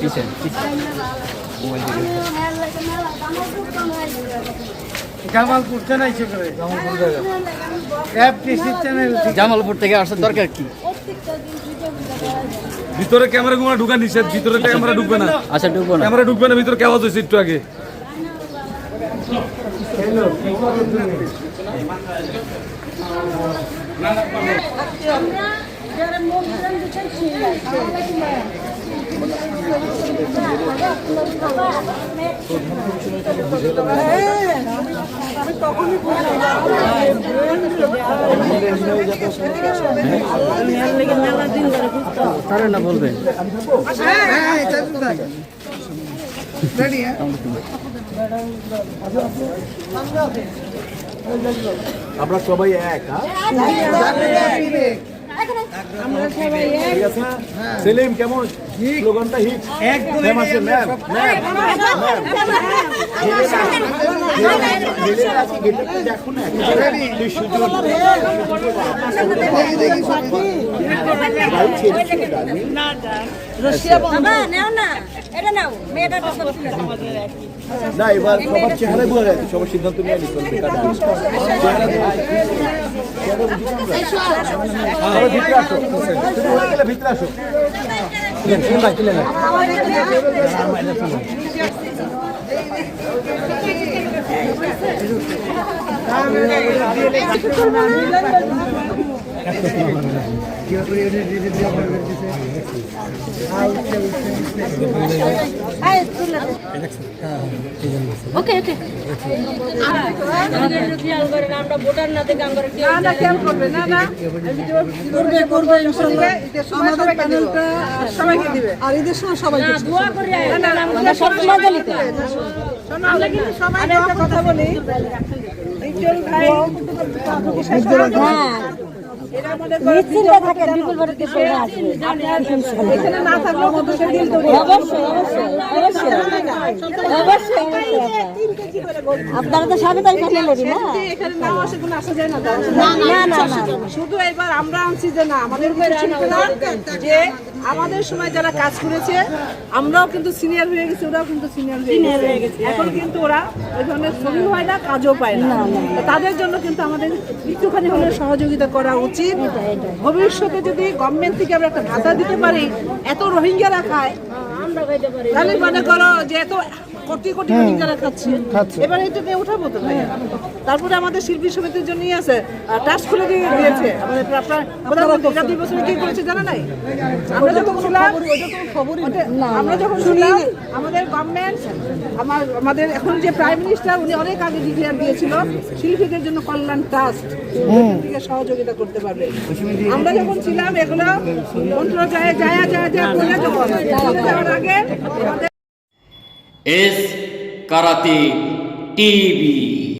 পিছেন জামালপুর জামালপুর থেকে। আসার দরকার কি? ভিতরে ক্যামেরা গুলো ঢুকা নিষেধ ভিতরে ক্যামেরা ঢুকবে না। আচ্ছা ঢুকবে না। ক্যামেরা ঢুকবে না ভিতরে কেওয়াজ হয়েছে একটু আগে। তারা না বলবেন আমরা সবাই এক। হ্যাঁ? সেলিম কেমন স্লোগানটা হিট এক ফেমাস ম্যাম ম্যাম দেখো না তুই সুযোগ বাবা নাও না এটা নাও মেয়েটা ছিল না এবার সবার চেহারা বোঝা যায় সবার সিদ্ধান্ত নিয়ে নিতে হবে চেহারা ভিতরে আসো তুমি হয়ে গেলে ভিতরে আসো। ওকে ওকে আমরা ভোটার না দেখে আমরা সবাইকে দিবে আর ঈদের সময় সবাইকে দোয়া করি আমরা সব মজা নিতে আমরা কিন্তু সবাই কথা বলি ভাই হ্যাঁ। নিশ্চিন্তে থাকেন বিপুল পড়ে আসবে। এখানে না থাকলেও অবশ্যই অবশ্যই অবশ্যই। আপনারা তো সবই তাই ফ্যামিলি না এখানে নাও আসে কোনো আসা যায় না? না না না। শুধু এবার আমরা আনছি যে না আমাদের যে আমাদের সময় যারা কাজ করেছে আমরাও কিন্তু সিনিয়র হয়ে গেছি ওরাও কিন্তু সিনিয়র হয়ে গেছে। এখন কিন্তু ওরা ওই ধরনের ছবি হয় না কাজও পায় না। তাদের জন্য কিন্তু আমাদের একটুখানি হলে সহযোগিতা করা উচিত। ভবিষ্যতে যদি গভর্নমেন্ট থেকে আমরা একটা ভাতা দিতে পারি এত রোহিঙ্গারা খায় তাহলে মনে করো যে এত কোটি কোটি রোহিঙ্গারা খাচ্ছে। এবার এটা নিয়ে উঠাবো তো ভাই তারপরে আমাদের শিল্পী সমিতির জন্য আছে টাস্ক খুলে দিয়ে দিয়েছে। আমাদের প্রধানমন্ত্রী দুই বছরে কি করেছে জানা নাই? আমরা যখন ওটা- আমরা যখন ছিলাম আমাদের গভর্নমেন্ট আমার আমাদের এখন যে প্রাইম মিনিস্টার উনি অনেক আগে ডিক্লেয়ার দিয়েছিল শিল্পীদের জন্য কল্যাণ ট্রাস্ট থেকে সহযোগিতা করতে পারবে। আমরা যখন ছিলাম এগুলো মন্ত্রণালয়ে যায় যায় যায় বলে এস কারাতে টিভি।